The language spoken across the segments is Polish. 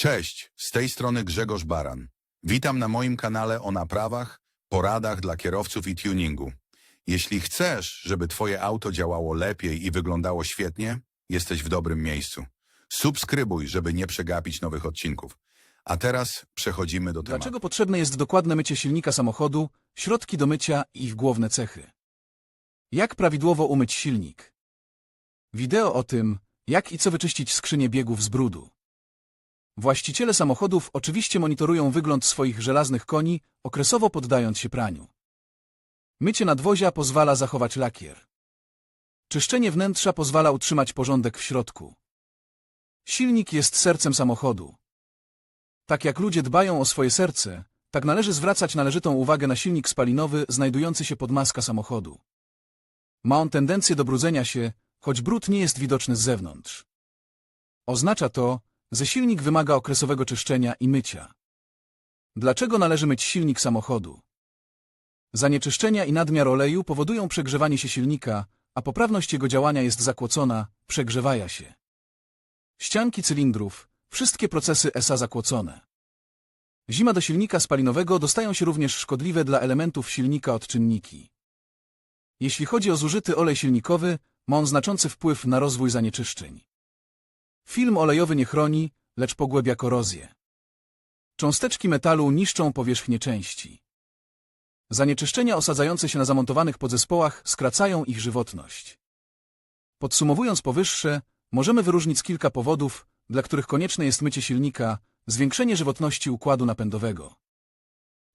Cześć, z tej strony Grzegorz Baran. Witam na moim kanale o naprawach, poradach dla kierowców i tuningu. Jeśli chcesz, żeby Twoje auto działało lepiej i wyglądało świetnie, jesteś w dobrym miejscu. Subskrybuj, żeby nie przegapić nowych odcinków. A teraz przechodzimy do tematu. Dlaczego potrzebne jest dokładne mycie silnika samochodu, środki do mycia i ich główne cechy? Jak prawidłowo umyć silnik? Wideo o tym, jak i co wyczyścić skrzynię biegów z brudu. Właściciele samochodów oczywiście monitorują wygląd swoich żelaznych koni, okresowo poddając się praniu. Mycie nadwozia pozwala zachować lakier. Czyszczenie wnętrza pozwala utrzymać porządek w środku. Silnik jest sercem samochodu. Tak jak ludzie dbają o swoje serce, tak należy zwracać należytą uwagę na silnik spalinowy znajdujący się pod maska samochodu. Ma on tendencję do brudzenia się, choć brud nie jest widoczny z zewnątrz. Oznacza to, że silnik wymaga okresowego czyszczenia i mycia. Dlaczego należy myć silnik samochodu? Zanieczyszczenia i nadmiar oleju powodują przegrzewanie się silnika, a poprawność jego działania jest zakłócona, przegrzewaja się. Ścianki cylindrów, wszystkie procesy SA zakłócone. Zima do silnika spalinowego dostają się również szkodliwe dla elementów silnika odczynniki. Jeśli chodzi o zużyty olej silnikowy, ma on znaczący wpływ na rozwój zanieczyszczeń. Film olejowy nie chroni, lecz pogłębia korozję. Cząsteczki metalu niszczą powierzchnię części. Zanieczyszczenia osadzające się na zamontowanych podzespołach skracają ich żywotność. Podsumowując powyższe, możemy wyróżnić kilka powodów, dla których konieczne jest mycie silnika, zwiększenie żywotności układu napędowego.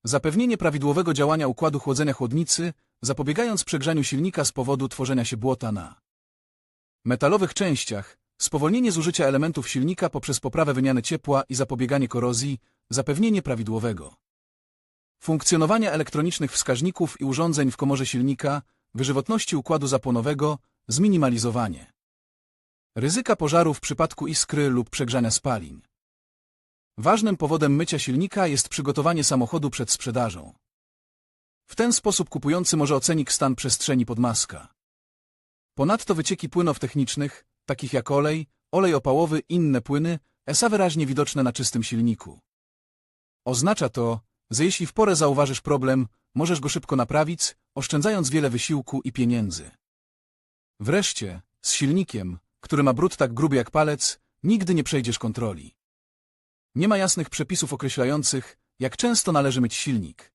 Zapewnienie prawidłowego działania układu chłodzenia chłodnicy, zapobiegając przegrzaniu silnika z powodu tworzenia się błota na metalowych częściach, spowolnienie zużycia elementów silnika poprzez poprawę wymiany ciepła i zapobieganie korozji, zapewnienie prawidłowego funkcjonowania elektronicznych wskaźników i urządzeń w komorze silnika, wyżywotności układu zapłonowego, zminimalizowanie ryzyka pożaru w przypadku iskry lub przegrzania spalin. Ważnym powodem mycia silnika jest przygotowanie samochodu przed sprzedażą. W ten sposób kupujący może ocenić stan przestrzeni podmaska. Ponadto wycieki płynów technicznych, takich jak olej, olej opałowy inne płyny, ESA wyraźnie widoczne na czystym silniku. Oznacza to, że jeśli w porę zauważysz problem, możesz go szybko naprawić, oszczędzając wiele wysiłku i pieniędzy. Wreszcie, z silnikiem, który ma brud tak gruby jak palec, nigdy nie przejdziesz kontroli. Nie ma jasnych przepisów określających, jak często należy myć silnik.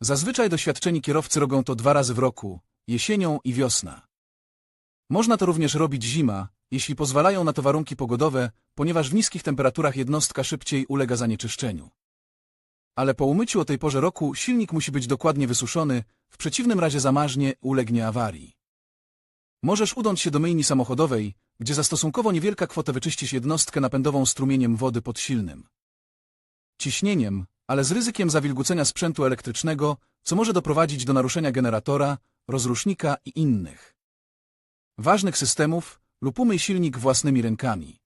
Zazwyczaj doświadczeni kierowcy robią to dwa razy w roku, jesienią i wiosna. Można to również robić zima, jeśli pozwalają na to warunki pogodowe, ponieważ w niskich temperaturach jednostka szybciej ulega zanieczyszczeniu. Ale po umyciu o tej porze roku silnik musi być dokładnie wysuszony, w przeciwnym razie zamarznie, ulegnie awarii. Możesz udać się do myjni samochodowej, gdzie za stosunkowo niewielka kwotę wyczyścisz jednostkę napędową strumieniem wody pod silnym ciśnieniem, ale z ryzykiem zawilgucenia sprzętu elektrycznego, co może doprowadzić do naruszenia generatora, rozrusznika i innych ważnych systemów lub umyj silnik własnymi rękami.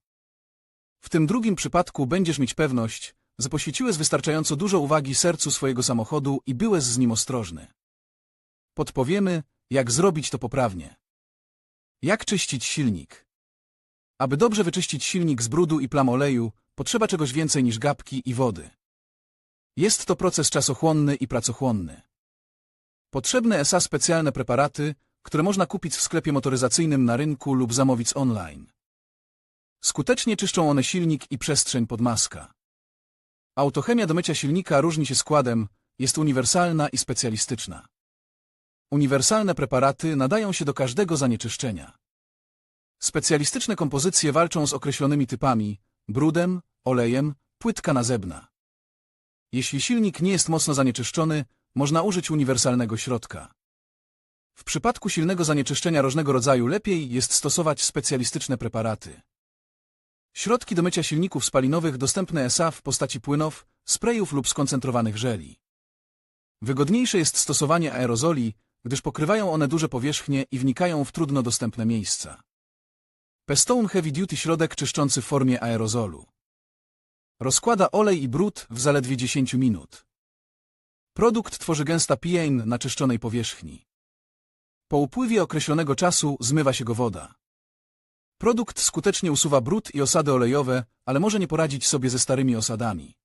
W tym drugim przypadku będziesz mieć pewność, że poświęciłeś wystarczająco dużo uwagi sercu swojego samochodu i byłeś z nim ostrożny. Podpowiemy, jak zrobić to poprawnie. Jak czyścić silnik? Aby dobrze wyczyścić silnik z brudu i plam oleju, potrzeba czegoś więcej niż gapki i wody. Jest to proces czasochłonny i pracochłonny. Potrzebne ESA specjalne preparaty, które można kupić w sklepie motoryzacyjnym na rynku lub zamówić online. Skutecznie czyszczą one silnik i przestrzeń pod maska. Autochemia do mycia silnika różni się składem, jest uniwersalna i specjalistyczna. Uniwersalne preparaty nadają się do każdego zanieczyszczenia. Specjalistyczne kompozycje walczą z określonymi typami, brudem, olejem, płytka nazebna. Jeśli silnik nie jest mocno zanieczyszczony, można użyć uniwersalnego środka. W przypadku silnego zanieczyszczenia różnego rodzaju lepiej jest stosować specjalistyczne preparaty. Środki do mycia silników spalinowych dostępne SA w postaci płynów, sprayów lub skoncentrowanych żeli. Wygodniejsze jest stosowanie aerozoli, gdyż pokrywają one duże powierzchnie i wnikają w trudno dostępne miejsca. Pestone Heavy Duty środek czyszczący w formie aerozolu. Rozkłada olej i brud w zaledwie 10 minut. Produkt tworzy gęsta pień na czyszczonej powierzchni. Po upływie określonego czasu zmywa się go woda. Produkt skutecznie usuwa brud i osady olejowe, ale może nie poradzić sobie ze starymi osadami.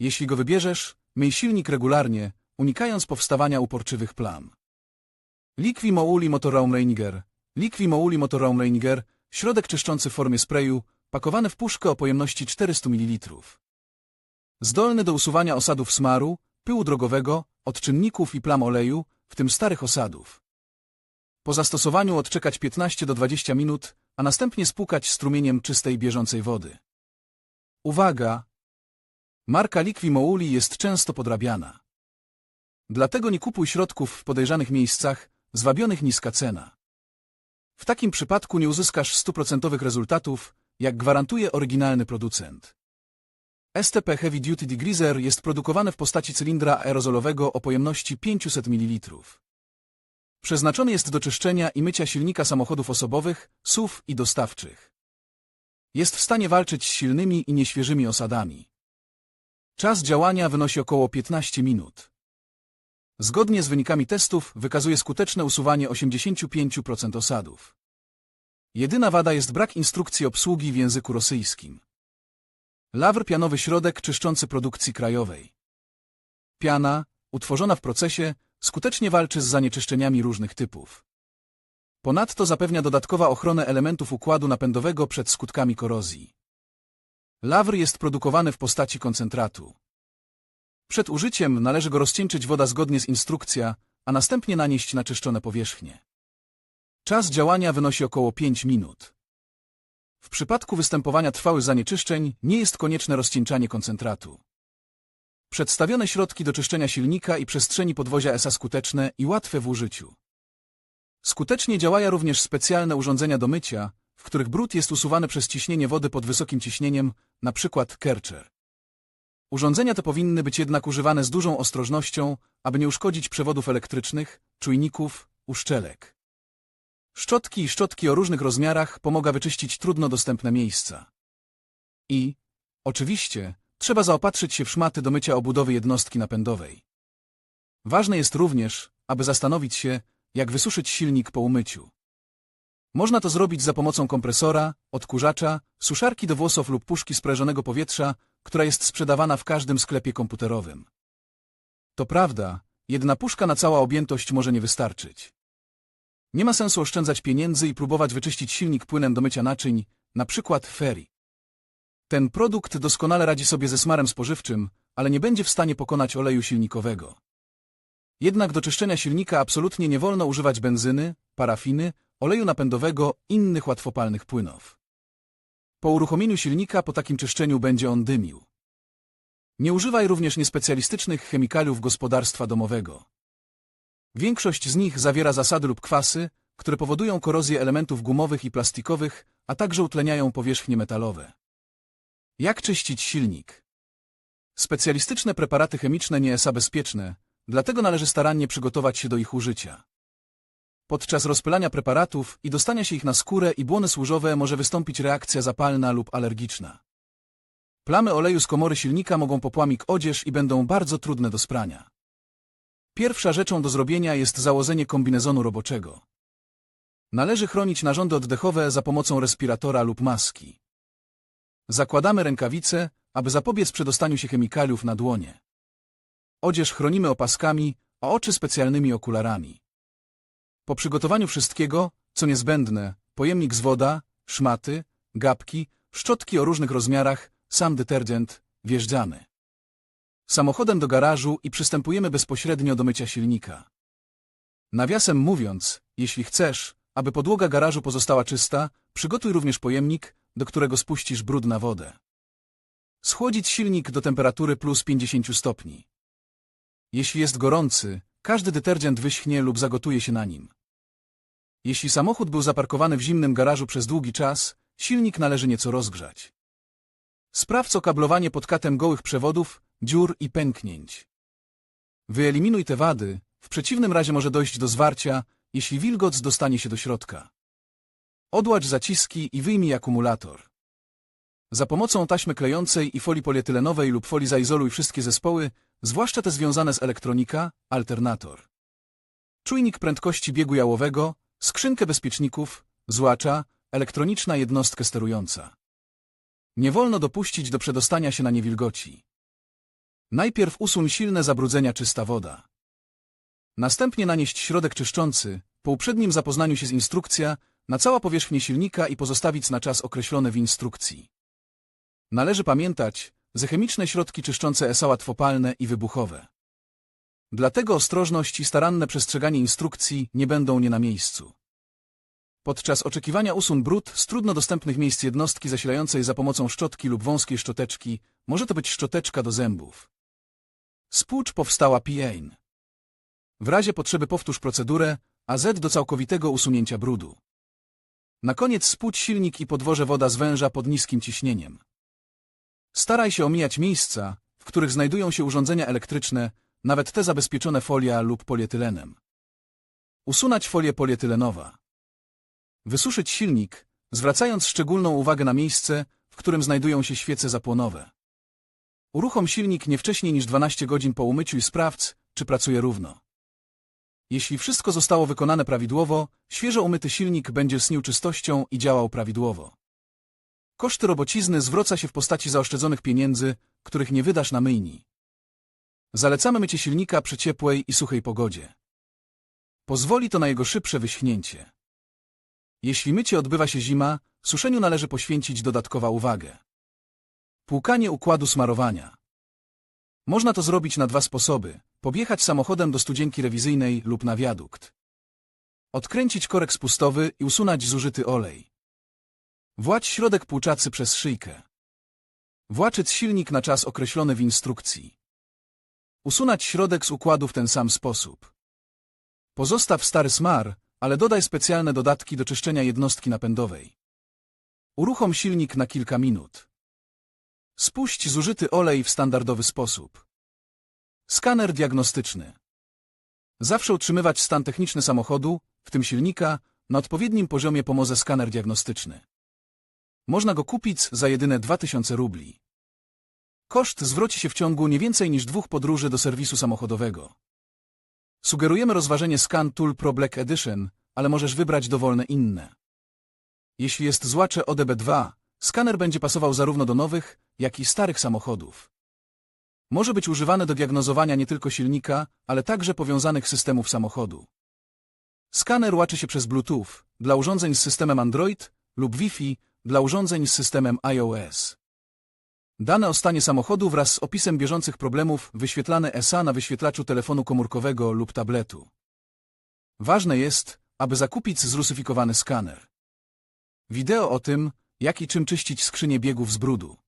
Jeśli go wybierzesz, myj silnik regularnie, unikając powstawania uporczywych plam. Liqui Mouli Motorhome Reiniger Liqui Mouli Motorhome Reiniger, środek czyszczący w formie sprayu, pakowany w puszkę o pojemności 400 ml. Zdolny do usuwania osadów smaru, pyłu drogowego, odczynników i plam oleju, w tym starych osadów. Po zastosowaniu odczekać 15 do 20 minut, a następnie spłukać strumieniem czystej bieżącej wody. Uwaga! Marka Liqui Mouli jest często podrabiana. Dlatego nie kupuj środków w podejrzanych miejscach, zwabionych niska cena. W takim przypadku nie uzyskasz stuprocentowych rezultatów, jak gwarantuje oryginalny producent. STP Heavy Duty Degreaser jest produkowane w postaci cylindra aerozolowego o pojemności 500 ml. Przeznaczony jest do czyszczenia i mycia silnika samochodów osobowych, SUV i dostawczych. Jest w stanie walczyć z silnymi i nieświeżymi osadami. Czas działania wynosi około 15 minut. Zgodnie z wynikami testów wykazuje skuteczne usuwanie 85% osadów. Jedyna wada jest brak instrukcji obsługi w języku rosyjskim. Lawr pianowy środek czyszczący produkcji krajowej. Piana, utworzona w procesie, skutecznie walczy z zanieczyszczeniami różnych typów. Ponadto zapewnia dodatkowa ochronę elementów układu napędowego przed skutkami korozji. Lawr jest produkowany w postaci koncentratu. Przed użyciem należy go rozcieńczyć woda zgodnie z instrukcja, a następnie nanieść na czyszczone powierzchnie. Czas działania wynosi około 5 minut. W przypadku występowania trwałych zanieczyszczeń nie jest konieczne rozcieńczanie koncentratu. Przedstawione środki do czyszczenia silnika i przestrzeni podwozia SA skuteczne i łatwe w użyciu. Skutecznie działają również specjalne urządzenia do mycia, w których brud jest usuwany przez ciśnienie wody pod wysokim ciśnieniem, np. Kercher. Urządzenia te powinny być jednak używane z dużą ostrożnością, aby nie uszkodzić przewodów elektrycznych, czujników, uszczelek. Szczotki i szczotki o różnych rozmiarach pomaga wyczyścić trudno dostępne miejsca. I, oczywiście, trzeba zaopatrzyć się w szmaty do mycia obudowy jednostki napędowej. Ważne jest również, aby zastanowić się, jak wysuszyć silnik po umyciu. Można to zrobić za pomocą kompresora, odkurzacza, suszarki do włosów lub puszki sprężonego powietrza, która jest sprzedawana w każdym sklepie komputerowym. To prawda, jedna puszka na cała objętość może nie wystarczyć. Nie ma sensu oszczędzać pieniędzy i próbować wyczyścić silnik płynem do mycia naczyń, na przykład Ferry. Ten produkt doskonale radzi sobie ze smarem spożywczym, ale nie będzie w stanie pokonać oleju silnikowego. Jednak do czyszczenia silnika absolutnie nie wolno używać benzyny, parafiny, oleju napędowego, innych łatwopalnych płynów. Po uruchomieniu silnika po takim czyszczeniu będzie on dymił. Nie używaj również niespecjalistycznych chemikaliów gospodarstwa domowego. Większość z nich zawiera zasady lub kwasy, które powodują korozję elementów gumowych i plastikowych, a także utleniają powierzchnie metalowe. Jak czyścić silnik? Specjalistyczne preparaty chemiczne nie są bezpieczne, dlatego należy starannie przygotować się do ich użycia. Podczas rozpylania preparatów i dostania się ich na skórę i błony służowe może wystąpić reakcja zapalna lub alergiczna. Plamy oleju z komory silnika mogą popłamić odzież i będą bardzo trudne do sprania. Pierwsza rzeczą do zrobienia jest założenie kombinezonu roboczego. Należy chronić narządy oddechowe za pomocą respiratora lub maski. Zakładamy rękawice, aby zapobiec przedostaniu się chemikaliów na dłonie. Odzież chronimy opaskami, a oczy specjalnymi okularami. Po przygotowaniu wszystkiego, co niezbędne, pojemnik z woda, szmaty, gapki, szczotki o różnych rozmiarach, sam detergent, wjeżdżamy. Samochodem do garażu i przystępujemy bezpośrednio do mycia silnika. Nawiasem mówiąc, jeśli chcesz, aby podłoga garażu pozostała czysta, przygotuj również pojemnik, do którego spuścisz brud na wodę. Schłodzić silnik do temperatury plus 50 stopni. Jeśli jest gorący, każdy detergent wyschnie lub zagotuje się na nim. Jeśli samochód był zaparkowany w zimnym garażu przez długi czas, silnik należy nieco rozgrzać. Sprawdź okablowanie pod katem gołych przewodów, dziur i pęknięć. Wyeliminuj te wady, w przeciwnym razie może dojść do zwarcia, jeśli wilgoc dostanie się do środka. Odłacz zaciski i wyjmij akumulator. Za pomocą taśmy klejącej i folii polietylenowej lub folii zaizoluj wszystkie zespoły, zwłaszcza te związane z elektronika, alternator. Czujnik prędkości biegu jałowego, skrzynkę bezpieczników, złacza, elektroniczna jednostka sterująca. Nie wolno dopuścić do przedostania się na niewilgoci. Najpierw usuń silne zabrudzenia czysta woda. Następnie nanieść środek czyszczący, po uprzednim zapoznaniu się z instrukcja, na cała powierzchnię silnika i pozostawić na czas określony w instrukcji. Należy pamiętać, że chemiczne środki czyszczące są łatwopalne i wybuchowe. Dlatego ostrożność i staranne przestrzeganie instrukcji nie będą nie na miejscu. Podczas oczekiwania usun brud z trudno dostępnych miejsc jednostki zasilającej za pomocą szczotki lub wąskiej szczoteczki, może to być szczoteczka do zębów. Spłucz powstała PIN. W razie potrzeby powtórz procedurę AZ do całkowitego usunięcia brudu. Na koniec spłuć silnik i podwoże woda z węża pod niskim ciśnieniem. Staraj się omijać miejsca, w których znajdują się urządzenia elektryczne, nawet te zabezpieczone folia lub polietylenem. Usunąć folię polietylenowa. Wysuszyć silnik, zwracając szczególną uwagę na miejsce, w którym znajdują się świece zapłonowe. Uruchom silnik nie wcześniej niż 12 godzin po umyciu i sprawdź, czy pracuje równo. Jeśli wszystko zostało wykonane prawidłowo, świeżo umyty silnik będzie snił czystością i działał prawidłowo. Koszty robocizny zwraca się w postaci zaoszczędzonych pieniędzy, których nie wydasz na myjni. Zalecamy mycie silnika przy ciepłej i suchej pogodzie. Pozwoli to na jego szybsze wyschnięcie. Jeśli mycie odbywa się zima, suszeniu należy poświęcić dodatkowa uwagę. Płukanie układu smarowania. Można to zrobić na dwa sposoby. Podjechać samochodem do studzienki rewizyjnej lub na wiadukt. Odkręcić korek spustowy i usunąć zużyty olej. Włać środek płuczacy przez szyjkę. Właczyć silnik na czas określony w instrukcji. Usunąć środek z układu w ten sam sposób. Pozostaw stary smar, ale dodaj specjalne dodatki do czyszczenia jednostki napędowej. Uruchom silnik na kilka minut. Spuść zużyty olej w standardowy sposób. Skaner diagnostyczny. Zawsze utrzymywać stan techniczny samochodu, w tym silnika, na odpowiednim poziomie pomoże skaner diagnostyczny. Można go kupić za jedyne 2000 rubli. Koszt zwróci się w ciągu nie więcej niż dwóch podróży do serwisu samochodowego. Sugerujemy rozważenie Scan Tool Pro Black Edition, ale możesz wybrać dowolne inne. Jeśli jest złacze ODB2, skaner będzie pasował zarówno do nowych, jak i starych samochodów. Może być używany do diagnozowania nie tylko silnika, ale także powiązanych systemów samochodu. Skaner łaczy się przez Bluetooth dla urządzeń z systemem Android lub Wi-Fi dla urządzeń z systemem iOS. Dane o stanie samochodu wraz z opisem bieżących problemów wyświetlane ESA na wyświetlaczu telefonu komórkowego lub tabletu. Ważne jest, aby zakupić zrusyfikowany skaner. Wideo o tym, jak i czym czyścić skrzynię biegów z brudu.